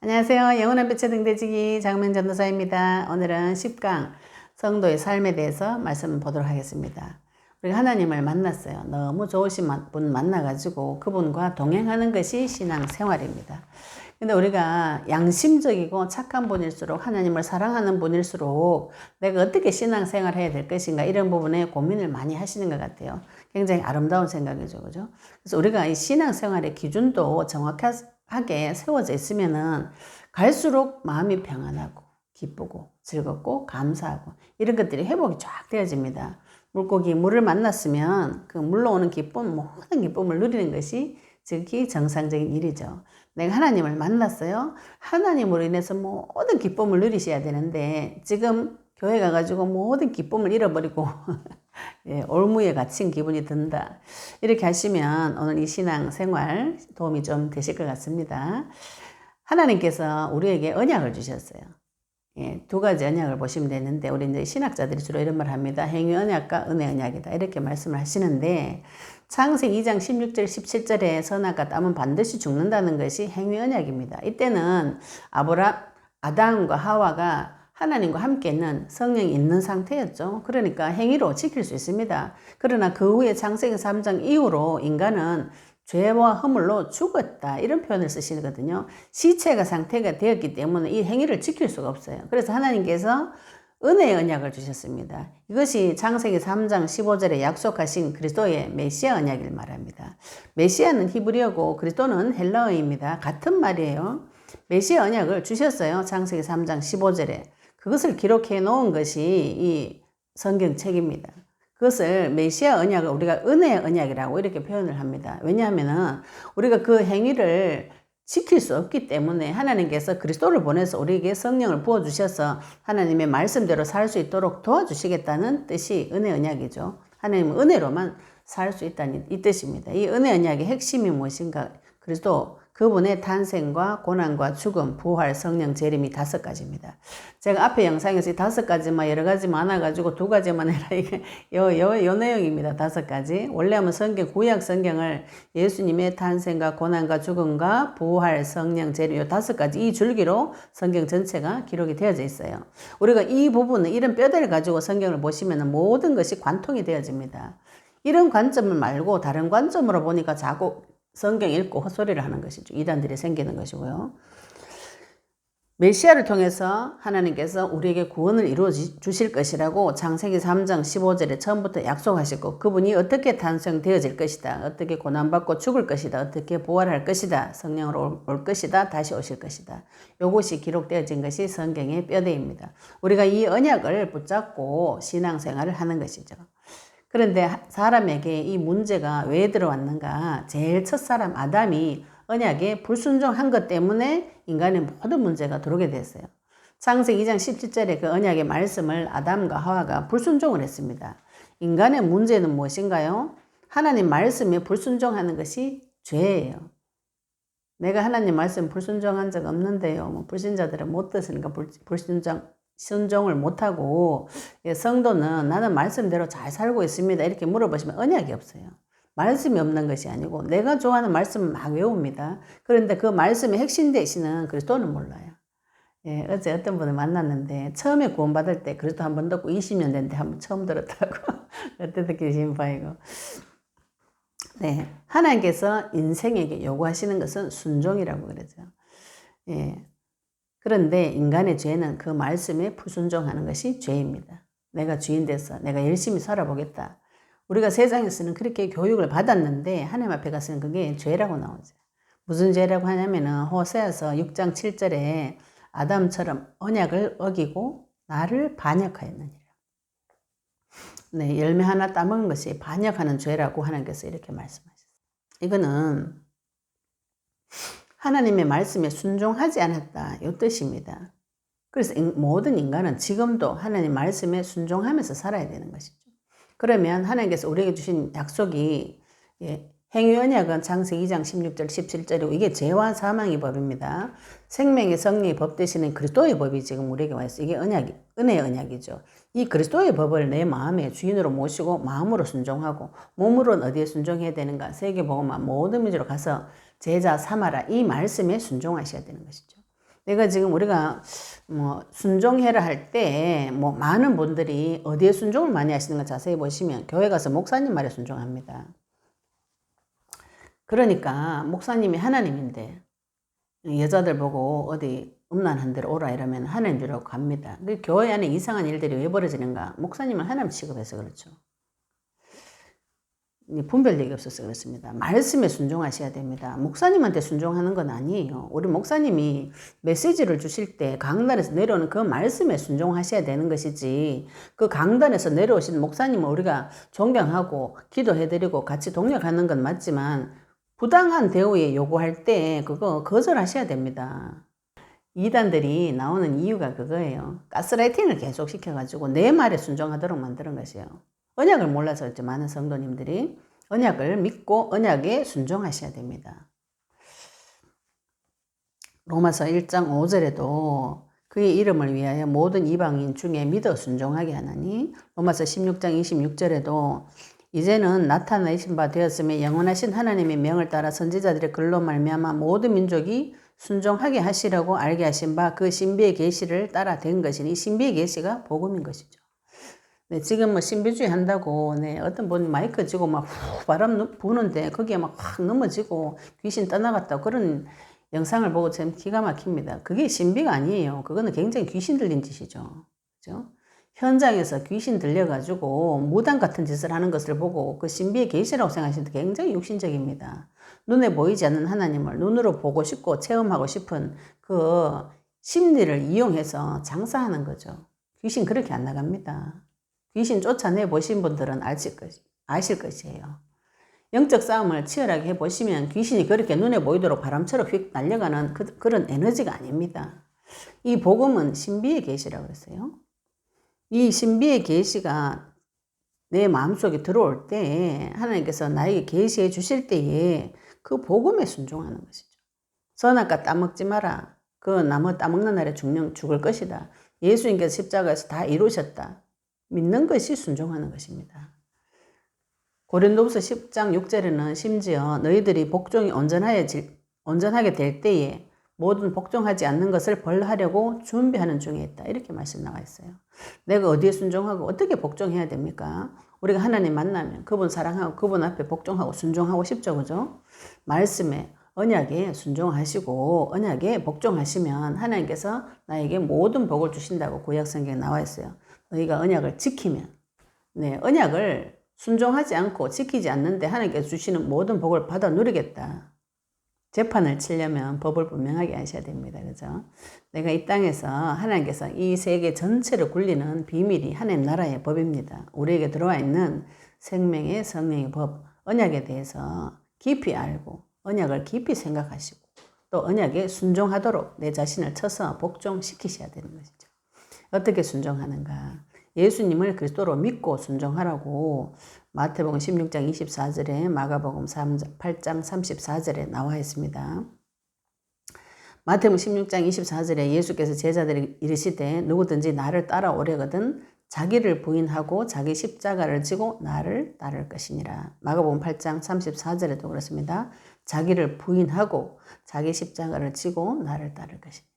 안녕하세요. 영원한 빛의 등대지기 장명 전도사입니다. 오늘은 10강 성도의 삶에 대해서 말씀 보도록 하겠습니다. 우리가 하나님을 만났어요. 너무 좋으신 분 만나가지고 그분과 동행하는 것이 신앙 생활입니다. 근데 우리가 양심적이고 착한 분일수록 하나님을 사랑하는 분일수록 내가 어떻게 신앙 생활을 해야 될 것인가 이런 부분에 고민을 많이 하시는 것 같아요. 굉장히 아름다운 생각이죠. 그죠? 그래서 우리가 이 신앙 생활의 기준도 정확하 게 세워져 있으면은 갈수록 마음이 평안하고 기쁘고 즐겁고 감사하고 이런 것들이 회복이 쫙 되어집니다. 물고기 물을 만났으면 그 물로 오는 기쁨 모든 기쁨을 누리는 것이 즉히 정상적인 일이죠. 내가 하나님을 만났어요. 하나님으로 인해서 모든 기쁨을 누리셔야 되는데 지금 교회 가가지고 모든 기쁨을 잃어버리고 예, 올무에 갇힌 기분이 든다. 이렇게 하시면 오늘 이 신앙 생활 도움이 좀 되실 것 같습니다. 하나님께서 우리에게 언약을 주셨어요. 예, 두 가지 언약을 보시면 되는데 우리 이제 신학자들이 주로 이런 말 합니다. 행위 언약과 은혜 언약이다. 이렇게 말씀을 하시는데 창세기 2장 16절 17절에 선악과 땀은 반드시 죽는다는 것이 행위 언약입니다. 이때는 아브라 아담과 하와가 하나님과 함께 있는 성령이 있는 상태였죠. 그러니까 행위로 지킬 수 있습니다. 그러나 그 후에 창세기 3장 이후로 인간은 죄와 허물로 죽었다. 이런 표현을 쓰시거든요. 시체가 상태가 되었기 때문에 이 행위를 지킬 수가 없어요. 그래서 하나님께서 은혜의 언약을 주셨습니다. 이것이 창세기 3장 15절에 약속하신 그리스도의 메시아 언약을 말합니다. 메시아는 히브리어고 그리스도는 헬라어입니다. 같은 말이에요. 메시아 언약을 주셨어요. 창세기 3장 15절에. 그것을 기록해 놓은 것이 이 성경책입니다. 그것을 메시아 언약을 우리가 은혜의 언약이라고 이렇게 표현을 합니다. 왜냐하면 우리가 그 행위를 지킬 수 없기 때문에 하나님께서 그리스도를 보내서 우리에게 성령을 부어주셔서 하나님의 말씀대로 살 수 있도록 도와주시겠다는 뜻이 은혜 언약이죠. 하나님은 은혜로만 살 수 있다는 이 뜻입니다. 이 은혜 언약의 핵심이 무엇인가? 그리스도 그분의 탄생과 고난과 죽음, 부활, 성령, 재림이 다섯 가지입니다. 제가 앞에 영상에서 다섯 가지만 여러 가지 많아가지고 두 가지만 해라. 이게 요, 요, 요 내용입니다. 다섯 가지. 원래 하면 성경, 구약 성경을 예수님의 탄생과 고난과 죽음과 부활, 성령, 재림, 요 다섯 가지 이 줄기로 성경 전체가 기록이 되어져 있어요. 우리가 이 부분은 이런 뼈대를 가지고 성경을 보시면 모든 것이 관통이 되어집니다. 이런 관점을 말고 다른 관점으로 보니까 자꾸 성경 읽고 헛소리를 하는 것이죠. 이단들이 생기는 것이고요. 메시아를 통해서 하나님께서 우리에게 구원을 이루어 주실 것이라고 창세기 3장 15절에 처음부터 약속하셨고 그분이 어떻게 탄생되어질 것이다. 어떻게 고난받고 죽을 것이다. 어떻게 부활할 것이다. 성령으로 올 것이다. 다시 오실 것이다. 요것이 기록되어진 것이 성경의 뼈대입니다. 우리가 이 언약을 붙잡고 신앙생활을 하는 것이죠. 그런데 사람에게 이 문제가 왜 들어왔는가? 제일 첫 사람 아담이 언약에 불순종한 것 때문에 인간의 모든 문제가 들어오게 됐어요. 창세기 2장 17절에 그 언약의 말씀을 아담과 하와가 불순종을 했습니다. 인간의 문제는 무엇인가요? 하나님 말씀에 불순종하는 것이 죄예요. 내가 하나님 말씀 불순종한 적 없는데요. 뭐 불신자들은 못 듣으니까 불순종 순종을 못하고 예, 성도는 나는 말씀대로 잘 살고 있습니다. 이렇게 물어보시면 언약이 없어요. 말씀이 없는 것이 아니고 내가 좋아하는 말씀을 막 외웁니다. 그런데 그 말씀의 핵심 되시는 그리스도는 몰라요. 예, 어제 어떤 분을 만났는데 처음에 구원받을 때 그리스도 한 번 듣고 20년 됐는데 한 번 처음 들었다고 그때 듣기 심파이고 네, 하나님께서 인생에게 요구하시는 것은 순종이라고 그러죠. 예, 그런데 인간의 죄는 그 말씀에 불순종하는 것이 죄입니다. 내가 주인 돼서 내가 열심히 살아보겠다. 우리가 세상에서는 그렇게 교육을 받았는데 하나님 앞에 가서는 그게 죄라고 나오죠. 무슨 죄라고 하냐면은 호세아서 6장 7절에 아담처럼 언약을 어기고 나를 반역하였느니라. 네, 열매 하나 따먹은 것이 반역하는 죄라고 하나님께서 이렇게 말씀하셨어요. 이거는 하나님의 말씀에 순종하지 않았다. 이 뜻입니다. 그래서 모든 인간은 지금도 하나님 말씀에 순종하면서 살아야 되는 것이죠. 그러면 하나님께서 우리에게 주신 약속이 예, 행위 언약은 창세기 2장 16절 17절이고 이게 죄와 사망의 법입니다. 생명의 성리의 법 대신에 그리스도의 법이 지금 우리에게 와 있어요. 이게 언약이 은혜의 언약이죠. 이 그리스도의 법을 내 마음의 주인으로 모시고 마음으로 순종하고 몸으로는 어디에 순종해야 되는가? 세계복음화 모든 민족으로 가서 제자 삼아라 이 말씀에 순종하셔야 되는 것이죠. 내가 지금 우리가 뭐 순종해라 할 때 뭐 많은 분들이 어디에 순종을 많이 하시는 거 자세히 보시면 교회 가서 목사님 말에 순종합니다. 그러니까 목사님이 하나님인데 여자들 보고 어디 음란한 데로 오라 이러면 하나님 주라고 갑니다. 그 교회 안에 이상한 일들이 왜 벌어지는가? 목사님을 하나님 취급해서 그렇죠. 분별력이 없어서 그렇습니다. 말씀에 순종하셔야 됩니다. 목사님한테 순종하는 건 아니에요. 우리 목사님이 메시지를 주실 때 강단에서 내려오는 그 말씀에 순종하셔야 되는 것이지 그 강단에서 내려오신 목사님을 우리가 존경하고 기도해드리고 같이 동력하는 건 맞지만 부당한 대우에 요구할 때 그거 거절하셔야 됩니다. 이단들이 나오는 이유가 그거예요. 가스라이팅을 계속 시켜가지고 내 말에 순종하도록 만드는 것이에요. 언약을 몰라서 이제 많은 성도님들이 언약을 믿고 언약에 순종하셔야 됩니다. 로마서 1장 5절에도 그의 이름을 위하여 모든 이방인 중에 믿어 순종하게 하나니 로마서 16장 26절에도 이제는 나타내신 바 되었으며 영원하신 하나님의 명을 따라 선지자들의 글로 말미암아 모든 민족이 순종하게 하시려고 알게 하신 바 그 신비의 계시를 따라 된 것이니 신비의 계시가 복음인 것이죠. 네, 지금 뭐 신비주의 한다고, 네, 어떤 분 마이크 쥐고 막 후 바람 부는데 거기에 막 확 넘어지고 귀신 떠나갔다 그런 영상을 보고 참 기가 막힙니다. 그게 신비가 아니에요. 그거는 굉장히 귀신 들린 짓이죠. 그죠? 현장에서 귀신 들려가지고 무당 같은 짓을 하는 것을 보고 그 신비의 계시라고 생각하시는 굉장히 육신적입니다. 눈에 보이지 않는 하나님을 눈으로 보고 싶고 체험하고 싶은 그 심리를 이용해서 장사하는 거죠. 귀신 그렇게 안 나갑니다. 귀신 쫓아내 보신 분들은 아실, 것, 아실 것이에요. 영적 싸움을 치열하게 해보시면 귀신이 그렇게 눈에 보이도록 바람처럼 휙 날려가는 그, 그런 에너지가 아닙니다. 이 복음은 신비의 계시라고 했어요. 이 신비의 계시가 내 마음속에 들어올 때 하나님께서 나에게 계시해 주실 때에 그 복음에 순종하는 것이죠. 선악과 따먹지 마라. 그 나무 따먹는 날에 죽는, 죽을 것이다. 예수님께서 십자가에서 다 이루셨다. 믿는 것이 순종하는 것입니다. 고린도후서 10장 6절에는 심지어 너희들이 복종이 온전하게, 온전하게 될 때에 모든 복종하지 않는 것을 벌하려고 준비하는 중에 있다. 이렇게 말씀 나와 있어요. 내가 어디에 순종하고 어떻게 복종해야 됩니까? 우리가 하나님 만나면 그분 사랑하고 그분 앞에 복종하고 순종하고 싶죠. 그죠? 말씀에 언약에 순종하시고 언약에 복종하시면 하나님께서 나에게 모든 복을 주신다고 구약 성경에 나와 있어요. 너희가 언약을 지키면 네, 언약을 순종하지 않고 지키지 않는데 하나님께서 주시는 모든 복을 받아 누리겠다. 재판을 치려면 법을 분명하게 하셔야 됩니다. 그죠? 내가 이 땅에서 하나님께서 이 세계 전체를 굴리는 비밀이 하나님 나라의 법입니다. 우리에게 들어와 있는 생명의 성령의 법, 언약에 대해서 깊이 알고 언약을 깊이 생각하시고 또 언약에 순종하도록 내 자신을 쳐서 복종시키셔야 되는 것이죠. 어떻게 순종하는가? 예수님을 그리스도로 믿고 순종하라고 마태복음 16장 24절에 마가복음 8장 34절에 나와 있습니다. 마태복음 16장 24절에 예수께서 제자들이 이르시되 누구든지 나를 따라오려거든 자기를 부인하고 자기 십자가를 지고 나를 따를 것이니라. 마가복음 8장 34절에도 그렇습니다. 자기를 부인하고 자기 십자가를 지고 나를 따를 것이니라.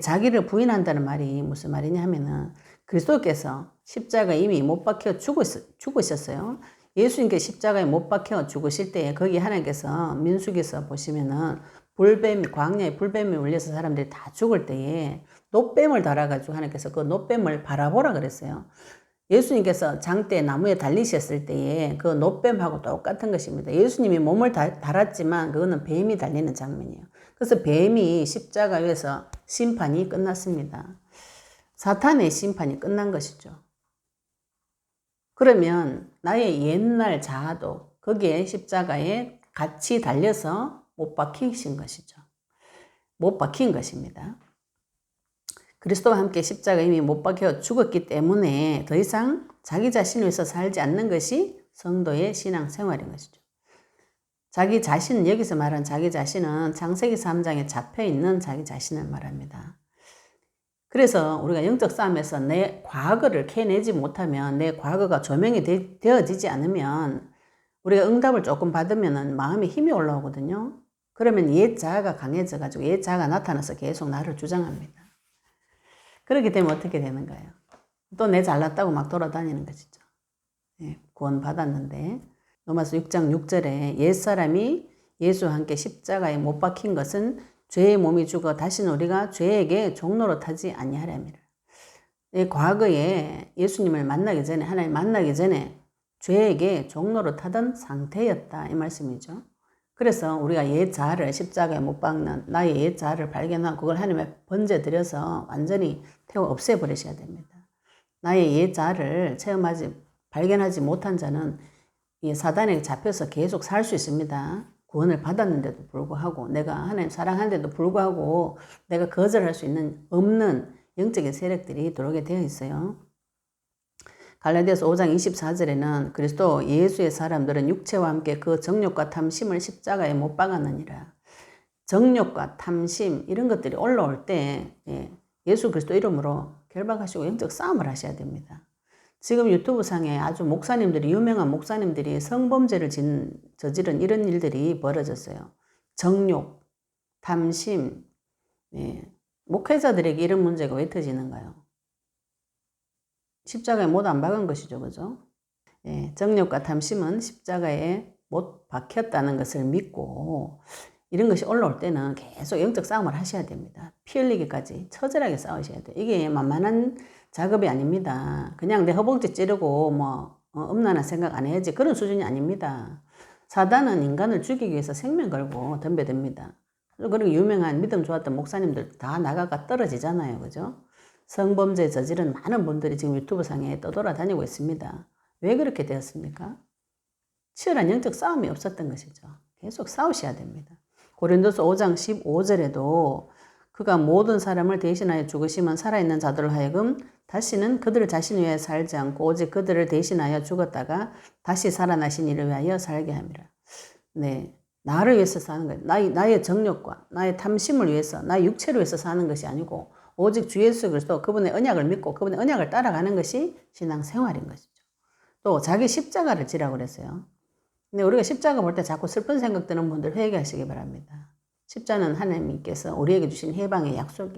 자기를 부인한다는 말이 무슨 말이냐 하면은 그리스도께서 십자가 이미 못 박혀 죽으셨, 죽으셨어요. 예수님께 십자가에 못 박혀 죽으실 때에 거기 하나님께서 민숙에서 보시면은 불뱀, 광야에 불뱀이 울려서 사람들이 다 죽을 때에 노뱀을 달아가지고 하나님께서 그 노뱀을 바라보라 그랬어요. 예수님께서 장대 나무에 달리셨을 때에 그 노뱀하고 똑같은 것입니다. 예수님이 몸을 달았지만 그거는 뱀이 달리는 장면이에요. 그래서 뱀이 십자가 위에서 심판이 끝났습니다. 사탄의 심판이 끝난 것이죠. 그러면 나의 옛날 자아도 거기에 십자가에 같이 달려서 못 박히신 것이죠. 못 박힌 것입니다. 그리스도와 함께 십자가 이미 못 박혀 죽었기 때문에 더 이상 자기 자신을 위해서 살지 않는 것이 성도의 신앙 생활인 것이죠. 자기 자신, 여기서 말한 자기 자신은 창세기 3장에 잡혀 있는 자기 자신을 말합니다. 그래서 우리가 영적 싸움에서 내 과거를 캐내지 못하면 내 과거가 조명이 되, 어지지 않으면 우리가 응답을 조금 받으면 마음에 힘이 올라오거든요. 그러면 옛 자아가 강해져 가지고 옛 자아가 나타나서 계속 나를 주장합니다. 그렇게 되면 어떻게 되는가요? 또 내 잘났다고 막 돌아다니는 것이죠. 예, 구원 받았는데 로마서 6장 6절에 옛사람이 예수와 함께 십자가에 못 박힌 것은 죄의 몸이 죽어 다시는 우리가 죄에게 종로로 타지 아니하렵니다. 예, 과거에 예수님을 만나기 전에 하나님 만나기 전에 죄에게 종로로 타던 상태였다 이 말씀이죠. 그래서 우리가 옛 자아를 십자가에 못 박는 나의 옛 자아를 발견하고 그걸 하나님에 번제 드려서 완전히 태워 없애버리셔야 됩니다. 나의 옛 자아를 체험하지 발견하지 못한 자는 이 사단에게 잡혀서 계속 살 수 있습니다. 구원을 받았는데도 불구하고 내가 하나님 사랑하는데도 불구하고 내가 거절할 수 있는 없는 영적인 세력들이 들어오게 되어 있어요. 갈라디아서 5장 24절에는 그리스도 예수의 사람들은 육체와 함께 그 정욕과 탐심을 십자가에 못 박았느니라. 정욕과 탐심 이런 것들이 올라올 때 예, 예수 그리스도 이름으로 결박하시고 영적 싸움을 하셔야 됩니다. 지금 유튜브 상에 아주 목사님들이 유명한 목사님들이 성범죄를 진, 저지른 이런 일들이 벌어졌어요. 정욕, 탐심, 예. 목회자들에게 이런 문제가 왜 터지는가요? 십자가에 못 안 박은 것이죠, 그죠? 예, 정욕과 탐심은 십자가에 못 박혔다는 것을 믿고 이런 것이 올라올 때는 계속 영적 싸움을 하셔야 됩니다. 피 흘리기까지 처절하게 싸우셔야 돼요. 이게 만만한 작업이 아닙니다. 그냥 내 허벅지 찌르고 뭐 어, 음란한 생각 안 해야지 그런 수준이 아닙니다. 사단은 인간을 죽이기 위해서 생명 걸고 덤벼듭니다. 그리고 유명한 믿음 좋았던 목사님들 다 나가가 떨어지잖아요. 그죠? 성범죄 저지른 많은 분들이 지금 유튜브 상에 떠돌아다니고 있습니다. 왜 그렇게 되었습니까? 치열한 영적 싸움이 없었던 것이죠. 계속 싸우셔야 됩니다. 고린도서 5장 15절에도 그가 모든 사람을 대신하여 죽으시면 살아있는 자들을 하여금 다시는 그들을 자신 위해 살지 않고 오직 그들을 대신하여 죽었다가 다시 살아나신 이를 위하여 살게 합니다. 네. 나를 위해서 사는 거예요. 나의, 나의 정력과 나의 탐심을 위해서, 나의 육체를 위해서 사는 것이 아니고 오직 주 예수 그리스도 그분의 언약을 믿고 그분의 언약을 따라가는 것이 신앙 생활인 것이죠. 또 자기 십자가를 지라고 그랬어요. 근데 우리가 십자가 볼 때 자꾸 슬픈 생각 드는 분들 회개하시기 바랍니다. 십자는 하나님께서 우리에게 주신 해방의 약속,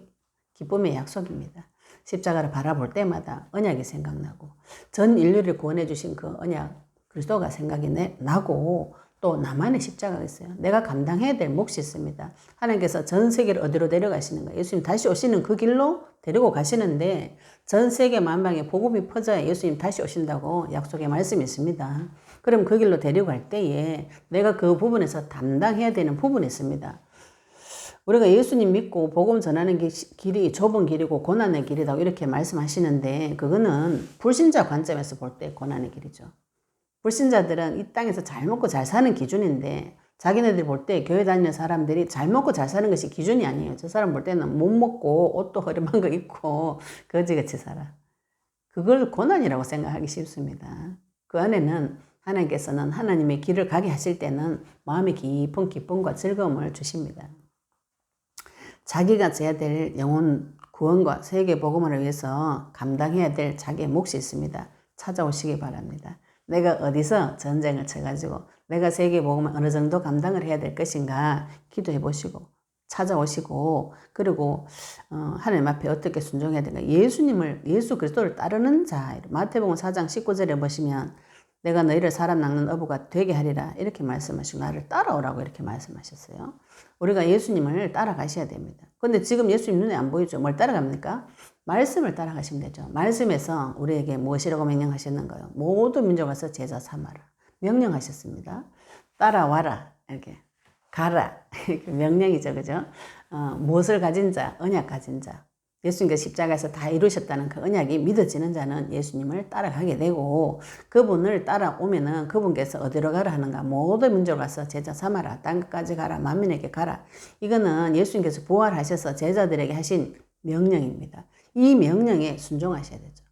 기쁨의 약속입니다. 십자가를 바라볼 때마다 언약이 생각나고 전 인류를 구원해 주신 그 언약 그리스도가 생각이 나고 또 나만의 십자가가 있어요. 내가 감당해야 될 몫이 있습니다. 하나님께서 전 세계를 어디로 데려가시는 거예요? 예수님 다시 오시는 그 길로 데리고 가시는데 전 세계 만방에 복음이 퍼져야 예수님 다시 오신다고 약속의 말씀이 있습니다. 그럼 그 길로 데려갈 때에 내가 그 부분에서 담당해야 되는 부분이 있습니다. 우리가 예수님 믿고 복음 전하는 길이 좁은 길이고 고난의 길이다 이렇게 말씀하시는데 그거는 불신자 관점에서 볼 때 고난의 길이죠. 불신자들은 이 땅에서 잘 먹고 잘 사는 기준인데 자기네들 볼 때 교회 다니는 사람들이 잘 먹고 잘 사는 것이 기준이 아니에요. 저 사람 볼 때는 못 먹고 옷도 허름한 거 입고 거지같이 살아. 그걸 고난이라고 생각하기 쉽습니다. 그 안에는 하나님께서는 하나님의 길을 가게 하실 때는 마음의 깊은 기쁨과 즐거움을 주십니다. 자기가 져야 될 영혼 구원과 세계 복음을 위해서 감당해야 될 자기의 몫이 있습니다. 찾아오시기 바랍니다. 내가 어디서 전쟁을 쳐가지고 내가 세계 복음을 어느 정도 감당을 해야 될 것인가 기도해 보시고 찾아오시고 그리고 어, 하나님 앞에 어떻게 순종해야 되는가 예수님을 예수 그리스도를 따르는 자 마태복음 4장 19절에 보시면 내가 너희를 사람 낚는 어부가 되게 하리라 이렇게 말씀하시고 나를 따라오라고 이렇게 말씀하셨어요. 우리가 예수님을 따라가셔야 됩니다. 근데 지금 예수님 눈에 안 보이죠? 뭘 따라갑니까? 말씀을 따라가시면 되죠. 말씀에서 우리에게 무엇이라고 명령하셨는가요? 모든 민족 와서 제자 삼아라. 명령하셨습니다. 따라와라. 이렇게. 가라. 명령이죠. 그죠? 어, 무엇을 가진 자? 언약 가진 자. 예수님께서 십자가에서 다 이루셨다는 그 언약이 믿어지는 자는 예수님을 따라가게 되고 그분을 따라오면은 그분께서 어디로 가라 하는가 모든 민족 가서 제자 삼아라 땅 끝까지 가라 만민에게 가라 이거는 예수님께서 부활하셔서 제자들에게 하신 명령입니다. 이 명령에 순종하셔야 되죠.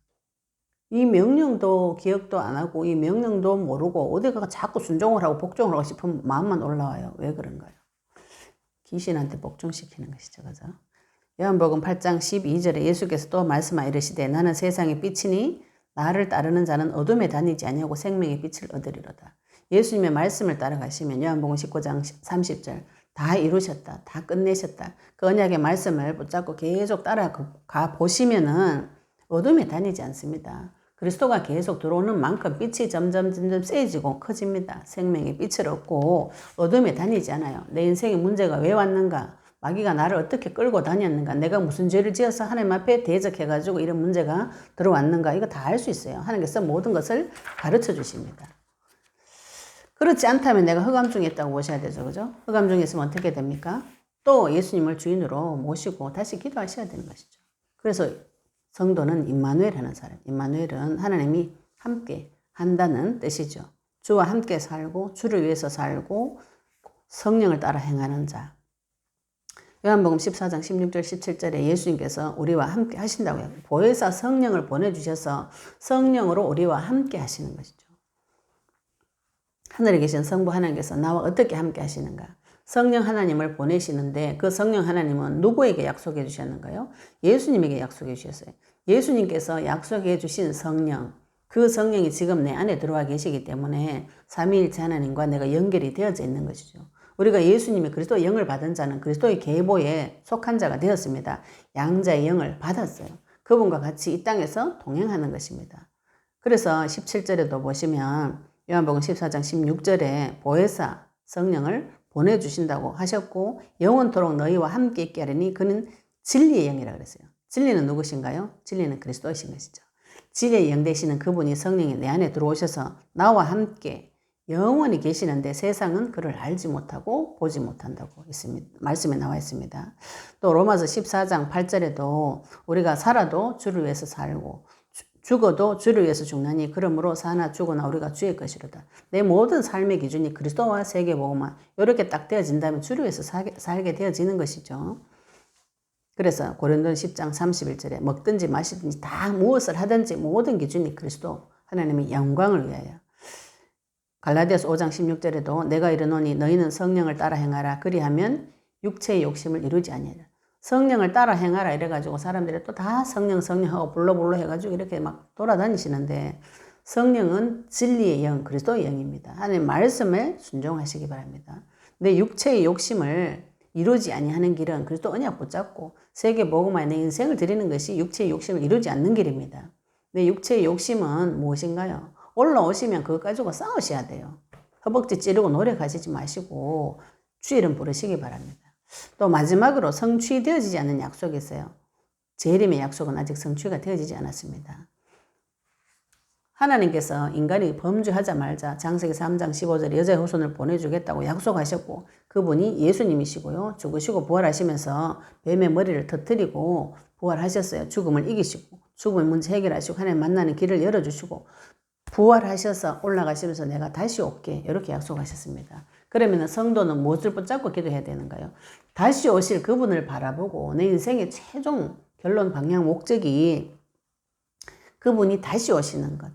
이 명령도 기억도 안 하고 이 명령도 모르고 어디가 자꾸 순종을 하고 복종을 하고 싶은 마음만 올라와요. 왜 그런가요? 귀신한테 복종시키는 것이죠. 그죠? 요한복음 8장 12절에 예수께서 또 말씀하 이르시되 나는 세상의 빛이니 나를 따르는 자는 어둠에 다니지 아니하고 생명의 빛을 얻으리로다. 예수님의 말씀을 따라가시면 요한복음 19장 30절 다 이루셨다. 다 끝내셨다. 그 언약의 말씀을 붙잡고 계속 따라가 보시면은 어둠에 다니지 않습니다. 그리스도가 계속 들어오는 만큼 빛이 점점 점점 세지고 커집니다. 생명의 빛을 얻고 어둠에 다니지 않아요. 내 인생의 문제가 왜 왔는가? 마귀가 나를 어떻게 끌고 다녔는가? 내가 무슨 죄를 지어서 하나님 앞에 대적해가지고 이런 문제가 들어왔는가? 이거 다 알 수 있어요. 하나님께서 모든 것을 가르쳐 주십니다. 그렇지 않다면 내가 흑암 중에 있다고 보셔야 되죠. 그죠? 흑암 중에 있으면 어떻게 됩니까? 또 예수님을 주인으로 모시고 다시 기도하셔야 되는 것이죠. 그래서 성도는 임마누엘 하는 사람. 임마누엘은 하나님이 함께 한다는 뜻이죠. 주와 함께 살고 주를 위해서 살고 성령을 따라 행하는 자. 요한복음 14장 16절 17절에 예수님께서 우리와 함께 하신다고 해요. 보혜사 성령을 보내주셔서 성령으로 우리와 함께 하시는 것이죠. 하늘에 계신 성부 하나님께서 나와 어떻게 함께 하시는가? 성령 하나님을 보내시는데 그 성령 하나님은 누구에게 약속해 주셨는가요? 예수님에게 약속해 주셨어요. 예수님께서 약속해 주신 성령, 그 성령이 지금 내 안에 들어와 계시기 때문에 삼위일체 하나님과 내가 연결이 되어져 있는 것이죠. 우리가 예수님의 그리스도의 영을 받은 자는 그리스도의 계보에 속한 자가 되었습니다. 양자의 영을 받았어요. 그분과 같이 이 땅에서 동행하는 것입니다. 그래서 17절에도 보시면 요한복음 14장 16절에 보혜사 성령을 보내주신다고 하셨고 영원토록 너희와 함께 있게 하리니 그는 진리의 영이라 그랬어요. 진리는 누구신가요? 진리는 그리스도이신 것이죠. 진리의 영 되시는 그분이 성령이 내 안에 들어오셔서 나와 함께 영원히 계시는데 세상은 그를 알지 못하고 보지 못한다고 있습니다. 말씀에 나와 있습니다. 또 로마서 14장 8절에도 우리가 살아도 주를 위해서 살고 죽어도 주를 위해서 죽나니 그러므로 사나 죽어나 우리가 주의 것이로다. 내 모든 삶의 기준이 그리스도와 세계보고만 이렇게 딱 되어진다면 주를 위해서 살게, 살게 되어지는 것이죠. 그래서 고린도 10장 31절에 먹든지 마시든지 다 무엇을 하든지 모든 기준이 그리스도 하나님의 영광을 위하여 갈라디아서 5장 16절에도 내가 이르노니 너희는 성령을 따라 행하라 그리하면 육체의 욕심을 이루지 아니하라 성령을 따라 행하라 이래가지고 사람들이 또 다 성령 성령하고 불러불러 해가지고 이렇게 막 돌아다니시는데 성령은 진리의 영, 그리스도의 영입니다. 하나님 말씀에 순종하시기 바랍니다. 내 육체의 욕심을 이루지 아니하는 길은 그리스도 언약 붙잡고 세계 복음화에 내 인생을 드리는 것이 육체의 욕심을 이루지 않는 길입니다. 내 육체의 욕심은 무엇인가요? 올라오시면 그거 가지고 싸우셔야 돼요. 허벅지 찌르고 노력하시지 마시고 주일은 부르시기 바랍니다. 또 마지막으로 성취되어지지 않는 약속이 있어요. 재림의 약속은 아직 성취가 되어지지 않았습니다. 하나님께서 인간이 범죄하자 말자 장세기 3장 15절에 여자의 후손을 보내주겠다고 약속하셨고 그분이 예수님이시고요. 죽으시고 부활하시면서 뱀의 머리를 터뜨리고 부활하셨어요. 죽음을 이기시고 죽음의 문제 해결하시고 하나님 만나는 길을 열어주시고 부활하셔서 올라가시면서 내가 다시 올게 이렇게 약속하셨습니다. 그러면 성도는 무엇을 붙잡고 기도해야 되는가요? 다시 오실 그분을 바라보고 내 인생의 최종 결론 방향 목적이 그분이 다시 오시는 것.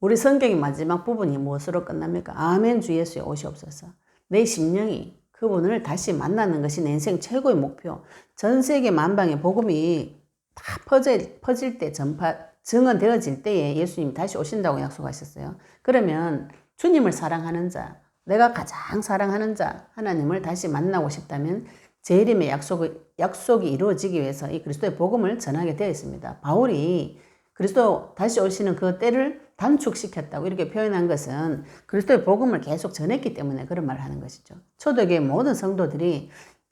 우리 성경의 마지막 부분이 무엇으로 끝납니까? 아멘 주 예수의 오시옵소서. 내 심령이 그분을 다시 만나는 것이 내 인생 최고의 목표. 전 세계 만방의 복음이 다 퍼질, 퍼질 때 전파, 증언되어질 때에 예수님이 다시 오신다고 약속하셨어요. 그러면 주님을 사랑하는 자, 내가 가장 사랑하는 자 하나님을 다시 만나고 싶다면 재림의 약속이, 약속이 이루어지기 위해서 이 그리스도의 복음을 전하게 되어 있습니다. 바울이 그리스도 다시 오시는 그 때를 단축시켰다고 이렇게 표현한 것은 그리스도의 복음을 계속 전했기 때문에 그런 말을 하는 것이죠. 초대교회 모든 성도들이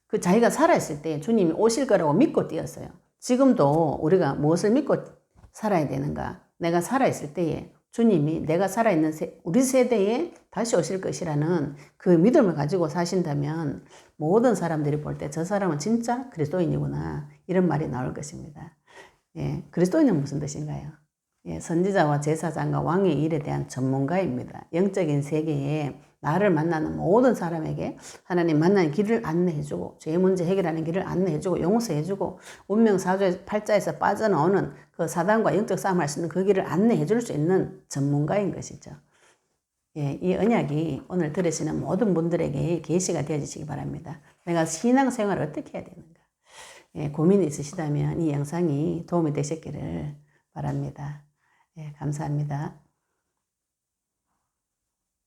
그 자기가 살아있을 때 주님이 오실 거라고 믿고 뛰었어요. 지금도 우리가 무엇을 믿고 살아야 되는가? 내가 살아있을 때에 주님이 내가 살아있는 세, 우리 세대에 다시 오실 것이라는 그 믿음을 가지고 사신다면 모든 사람들이 볼 때 저 사람은 진짜 그리스도인이구나 이런 말이 나올 것입니다. 예, 그리스도인은 무슨 뜻인가요? 예, 선지자와 제사장과 왕의 일에 대한 전문가입니다. 영적인 세계에 나를 만나는 모든 사람에게 하나님 만나는 길을 안내해주고 죄 문제 해결하는 길을 안내해주고 용서해주고 운명 사조의 팔자에서 빠져나오는 그 사단과 영적 싸움할 수 있는 그 길을 안내해줄 수 있는 전문가인 것이죠. 예, 이 언약이 오늘 들으시는 모든 분들에게 계시가 되어지시기 바랍니다. 내가 신앙생활을 어떻게 해야 되는가? 예, 고민이 있으시다면 이 영상이 도움이 되셨기를 바랍니다. 예, 감사합니다.